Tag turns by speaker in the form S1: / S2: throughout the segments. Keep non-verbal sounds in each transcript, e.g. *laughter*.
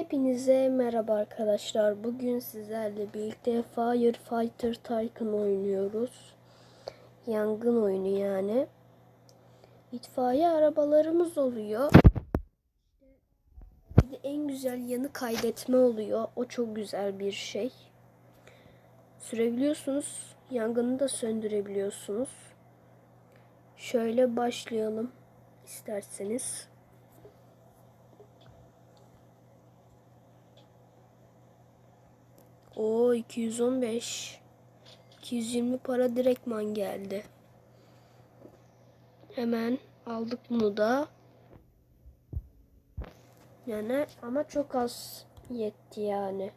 S1: Hepinize merhaba arkadaşlar. Bugün sizlerle birlikte Firefighter Tycoon oynuyoruz. Yangın oyunu yani. İtfaiye arabalarımız oluyor. Bir de en güzel yanı kaydetme oluyor. O çok güzel bir şey. Sürebiliyorsunuz. Yangını da söndürebiliyorsunuz. Şöyle başlayalım isterseniz. O 215. 220 para direktman geldi. Hemen aldık bunu da. Yani ama çok az yetti yani.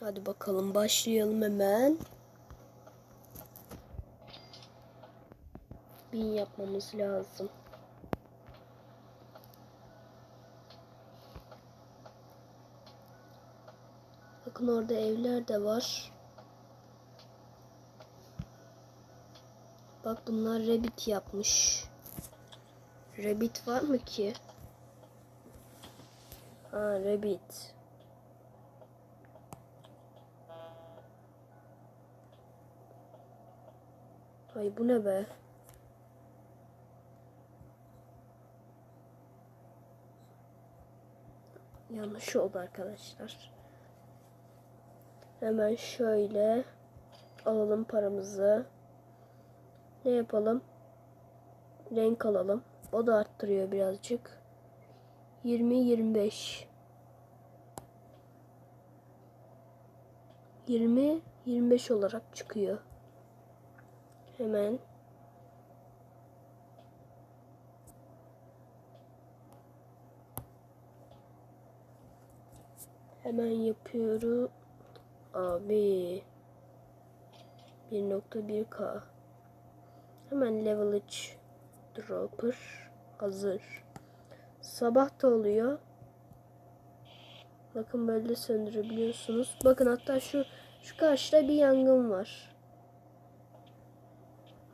S1: Hadi bakalım başlayalım hemen. Bin yapmamız lazım. Bakın orada evler de var. Bak bunlar Rabbit yapmış. Rabbit var mı ki? Ha Rabbit. Ay bu ne be? Yanlış oldu arkadaşlar. Hemen şöyle alalım paramızı. Ne yapalım? Renk alalım. O da arttırıyor birazcık. 20 25 20 25 olarak çıkıyor. Hemen Hemen yapıyorum. Abi 1.1k Hemen level 3 dropper hazır. Sabah da oluyor. Bakın böyle söndürebiliyorsunuz. Bakın hatta şu şu karşıda bir yangın var.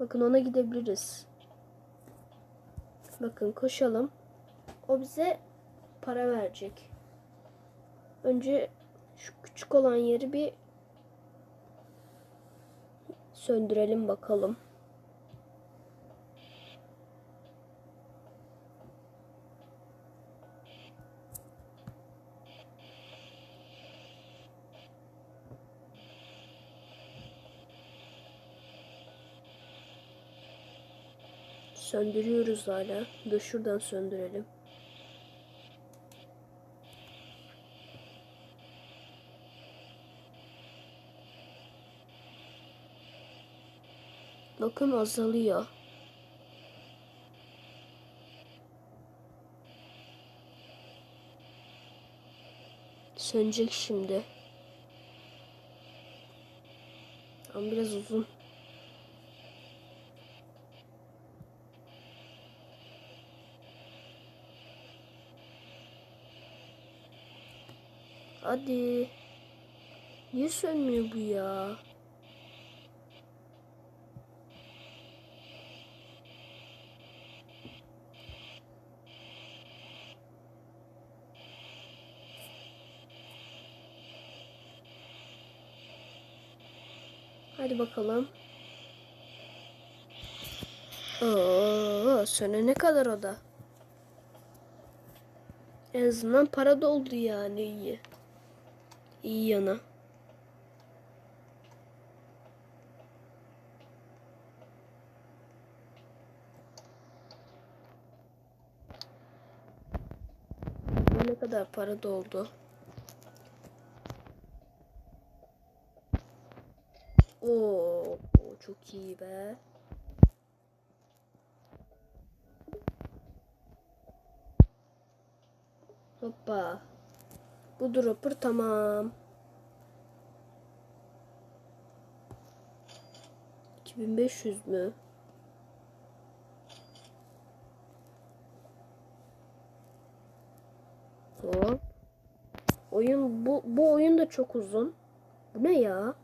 S1: Bakın ona gidebiliriz. Bakın koşalım. O bize para verecek. Önce şu küçük olan yeri bir söndürelim bakalım. Söndürüyoruz hala. Dur şuradan söndürelim. Bakın azalıyor. Sönecek şimdi. Ama biraz uzun. Hadi. Niye sönmüyor bu ya? Hadi bakalım. Oo, sönene kadar o da. En azından para doldu yani iyi. İyi yana. Ne kadar para doldu? Oo, çok iyi be. Hoppa. Bu dropper tamam. 2500 mü? Hop. Oyun bu bu oyun da çok uzun. Bu ne ya?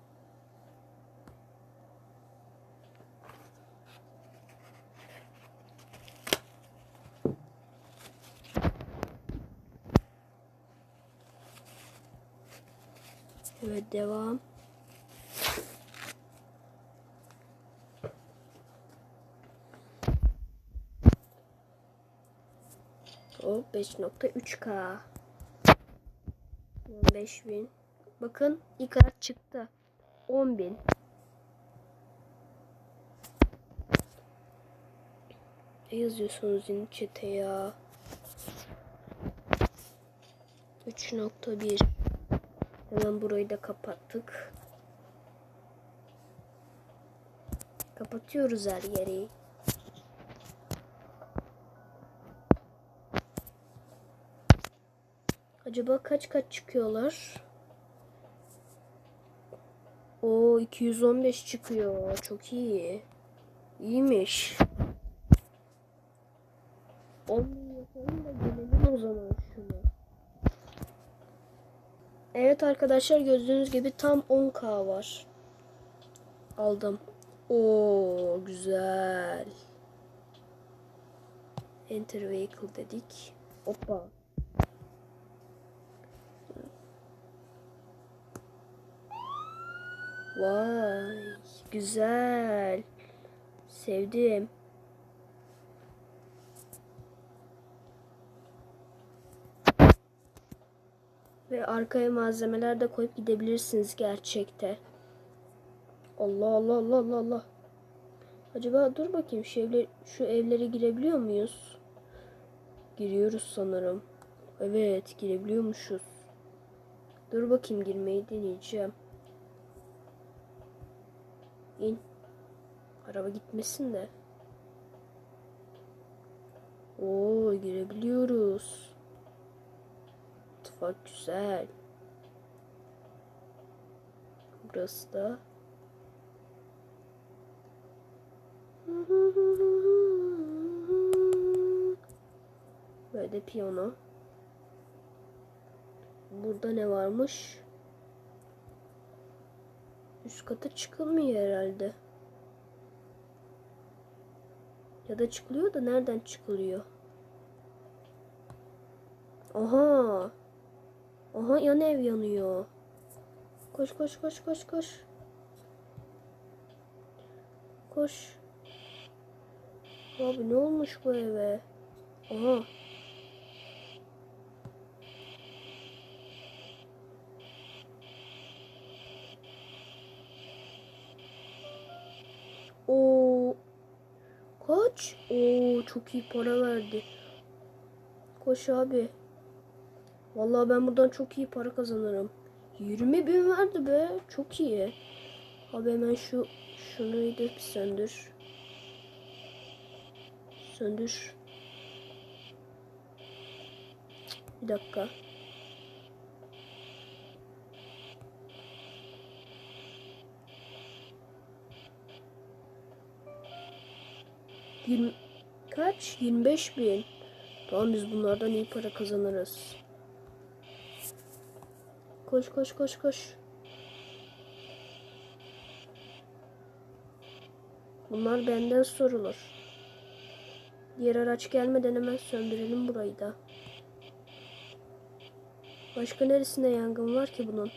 S1: Evet devam. O 5.3K. 5000. Bakın ilk araç çıktı. 10.000. Ne yazıyorsunuz yine çete ya? 3.1 Hemen burayı da kapattık. Kapatıyoruz her yeri. Acaba kaç kaç çıkıyorlar? O 215 çıkıyor. Çok iyi. İyiymiş. 10 bin yapalım da gelelim o zaman şuna. Evet arkadaşlar gördüğünüz gibi tam 10k var. Aldım. Oo güzel. Enter vehicle dedik. Hoppa. Vay güzel. Sevdim. Arkaya malzemeler de koyup gidebilirsiniz gerçekte. Allah Allah Allah Allah Allah. Acaba dur bakayım şu, evler, şu evlere girebiliyor muyuz? Giriyoruz sanırım. Evet girebiliyormuşuz. Dur bakayım girmeyi deneyeceğim. İn. Araba gitmesin de. Oo girebiliyoruz. Mutfak güzel. Burası da. Böyle piyano. Burada ne varmış? Üst kata çıkılmıyor herhalde. Ya da çıkılıyor da nereden çıkılıyor? Aha. Aha yan ev yanıyor. Koş koş koş koş koş. Koş. Abi ne olmuş bu eve? Aha. Oo. Kaç? Oo çok iyi para verdi. Koş abi. Vallahi ben buradan çok iyi para kazanırım. 20 bin verdi be. Çok iyi. Abi hemen şu şunu da söndür. Söndür. Bir dakika. Yirmi, kaç? 25 bin. Tamam biz bunlardan iyi para kazanırız. Koş koş koş koş. Bunlar benden sorulur. Diğer araç gelmeden hemen söndürelim burayı da. Başka neresinde yangın var ki bunun?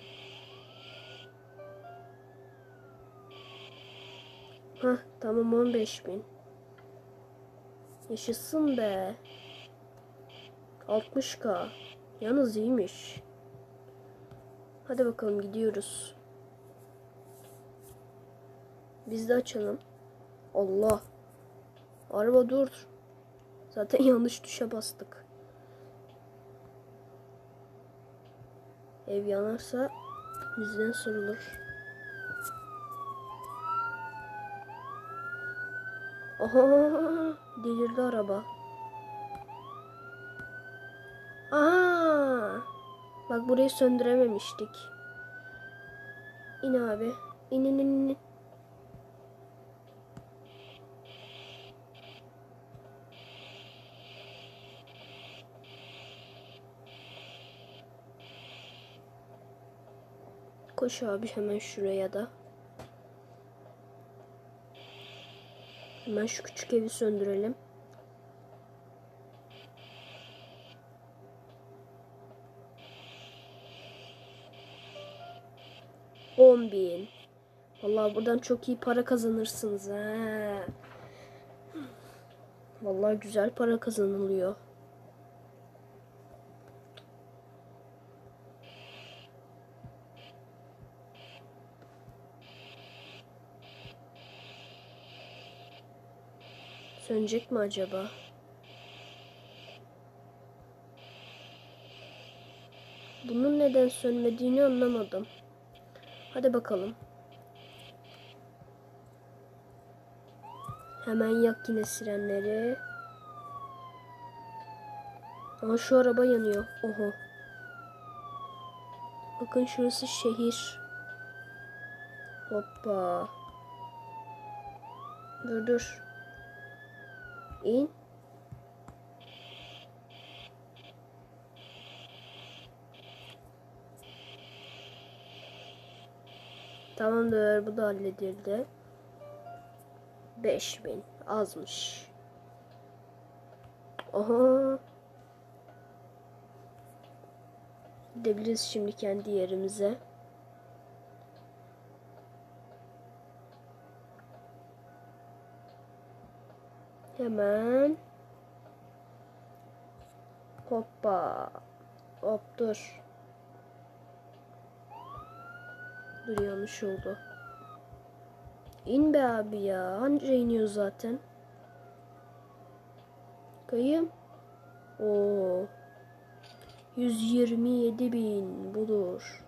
S1: Hah tamam 15 bin. Yaşasın be. 60k. Yalnız iyiymiş. Hadi bakalım gidiyoruz. Biz de açalım. Allah. Araba dur. Zaten *laughs* yanlış tuşa bastık. Ev yanarsa bizden sorulur. Aha delirdi araba. Aha burayı söndürememiştik. İn abi. İn in in. in. Koş abi hemen şuraya da. Hemen şu küçük evi söndürelim. Buradan çok iyi para kazanırsınız ha. Vallahi güzel para kazanılıyor. Sönecek mi acaba? Bunun neden sönmediğini anlamadım. Hadi bakalım. Hemen yak yine sirenleri. Ama şu araba yanıyor. Oho. Bakın şurası şehir. Hoppa. Dur dur. İn. Tamamdır. Bu da halledildi. 5000 azmış. Aha. Gidebiliriz şimdi kendi yerimize. Hemen. Hoppa. Hop dur. Dur yanlış oldu. İn be abi ya. Anca iniyor zaten. Kayım. Oo. 127 bin budur.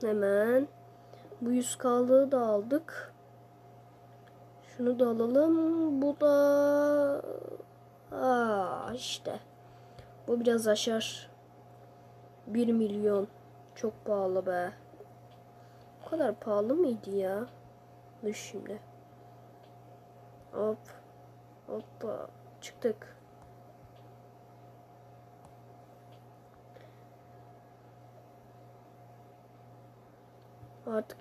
S1: Hemen bu yüz kaldığı da aldık. Şunu da alalım. Bu da Aa işte. Bu biraz aşar. 1 milyon. Çok pahalı be. O kadar pahalı mıydı ya? Dur şimdi. Hop. Hoppa. Çıktık. Artık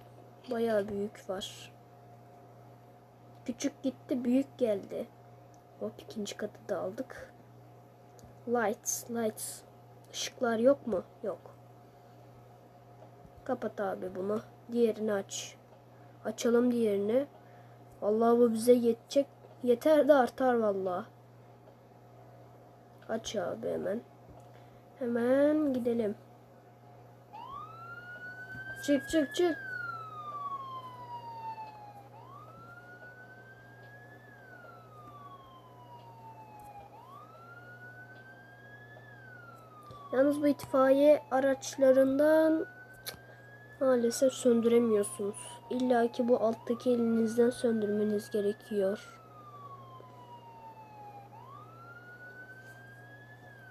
S1: bayağı büyük var. Küçük gitti, büyük geldi. Hop ikinci katı da aldık. Lights, lights. Işıklar yok mu? Yok. Kapat abi bunu. Diğerini aç. Açalım diğerini. Vallahi bu bize yetecek. Yeter de artar vallahi. Aç abi hemen. Hemen gidelim. Çık çık çık. Yalnız bu itfaiye araçlarından maalesef söndüremiyorsunuz. İlla ki bu alttaki elinizden söndürmeniz gerekiyor.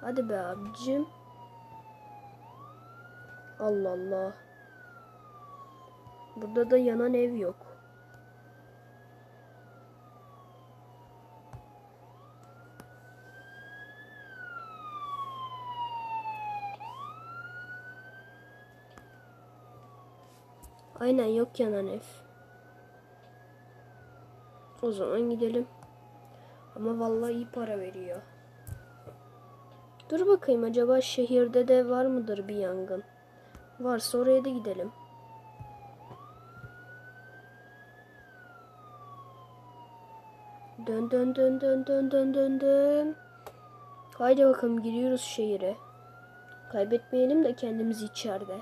S1: Hadi be abicim. Allah Allah. Burada da yanan ev yok. Aynen yok yanan ev. O zaman gidelim. Ama vallahi iyi para veriyor. Dur bakayım acaba şehirde de var mıdır bir yangın? Varsa oraya da gidelim. Dön dön dön dön dön dön dön dön. Haydi bakalım giriyoruz şehire. Kaybetmeyelim de kendimizi içeride.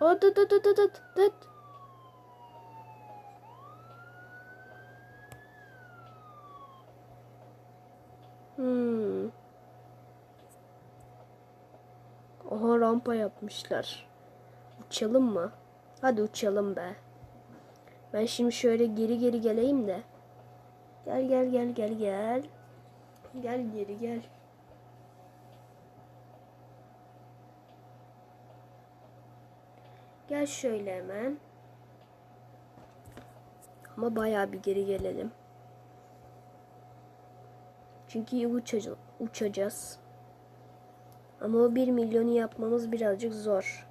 S1: Aa dıt dıt dıt dıt dıt. Hmm. Oha rampa yapmışlar. Uçalım mı? Hadi uçalım be. Ben şimdi şöyle geri geri geleyim de. Gel gel gel gel gel. Gel geri gel. Gel şöyle hemen. Ama bayağı bir geri gelelim. Çünkü uçacağız. uçacağız. Ama o 1 milyonu yapmamız birazcık zor.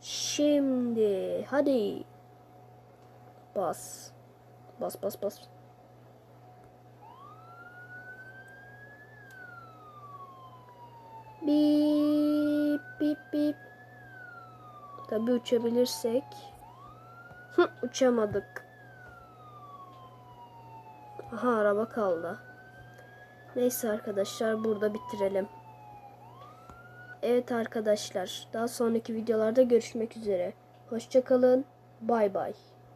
S1: Şimdi hadi. Bas. Bas bas bas. Bip bip bip. Tabii uçabilirsek. Hı, uçamadık. Aha araba kaldı. Neyse arkadaşlar burada bitirelim. Evet arkadaşlar daha sonraki videolarda görüşmek üzere. Hoşçakalın. Bay bay.